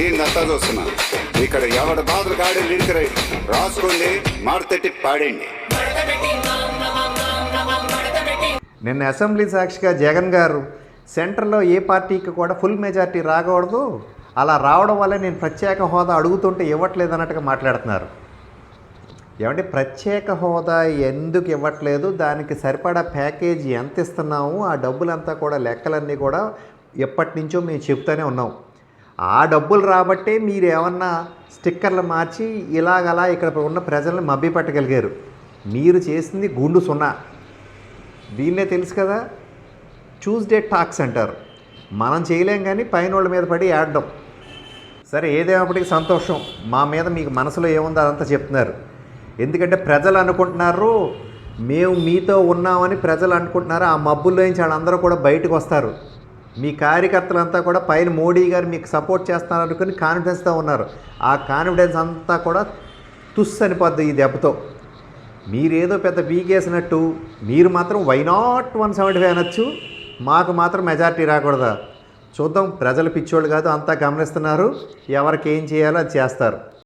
ఏందంతా చూస్తున్నా. ఇక్కడ ఎవడ బాధలు కాడే లిరిక్ రైట్ రాసుకుంది పాడండి నిన్న అసెంబ్లీ సాక్షిగా జగన్ గారు సెంటర్లో ఏ పార్టీకి కూడా ఫుల్ మెజార్టీ రాకూడదు. అలా రావడం వల్ల నేను ప్రత్యేక హోదా అడుగుతుంటే ఇవ్వట్లేదు అన్నట్టుగా మాట్లాడుతున్నారు. ఏమంటే ప్రత్యేక హోదా ఎందుకు ఇవ్వట్లేదు? దానికి సరిపడా ప్యాకేజీ ఎంత ఇస్తున్నాము? ఆ డబ్బులంతా కూడా లెక్కలన్నీ కూడా ఎప్పటి నుంచో మేము చెప్తూనే ఉన్నాం. ఆ డబ్బులు రాబట్టే మీరు ఏమన్నా స్టిక్కర్లు మార్చి ఇలాగలా ఇక్కడ ఉన్న ప్రజల్ని మభ్య పెట్టగలిగారు. మీరు చేసింది గుండు సున్నా. దీన్నే తెలుసు కదా? చూస్డే టాక్స్ అంటారు. మనం చేయలేం కానీ పైన వాళ్ళ మీద పడి ఆడడం సరే ఏదేమైనప్పటికీ సంతోషం. మా మీద మీకు మనసులో ఏముందో అదంతా చెప్తున్నారు. ఎందుకంటే ప్రజలు అనుకుంటున్నారు మేము మీతో ఉన్నామని ప్రజలు అనుకుంటున్నారు ఆ మబ్బుల్లో నుంచి వాళ్ళందరూ కూడా బయటకు వస్తారు. మీ కార్యకర్తలంతా కూడా పైన మోడీ గారు మీకు సపోర్ట్ చేస్తున్నారు అనుకుని కాన్ఫిడెన్స్తో ఉన్నారు. ఆ కాన్ఫిడెన్స్ అంతా కూడా తుస్ అనిపోద్ది ఈ దెబ్బతో. మీరేదో పెద్ద పీకేసినట్టు మీరు మాత్రం why not one seventy five అనొచ్చు. మాకు మాత్రం మెజారిటీ రాకూడదా. చూద్దాం ప్రజలు పిచ్చోళ్ళు కాదు అంతా గమనిస్తున్నారు. ఎవరికి ఏం చేయాలో అది చేస్తారు.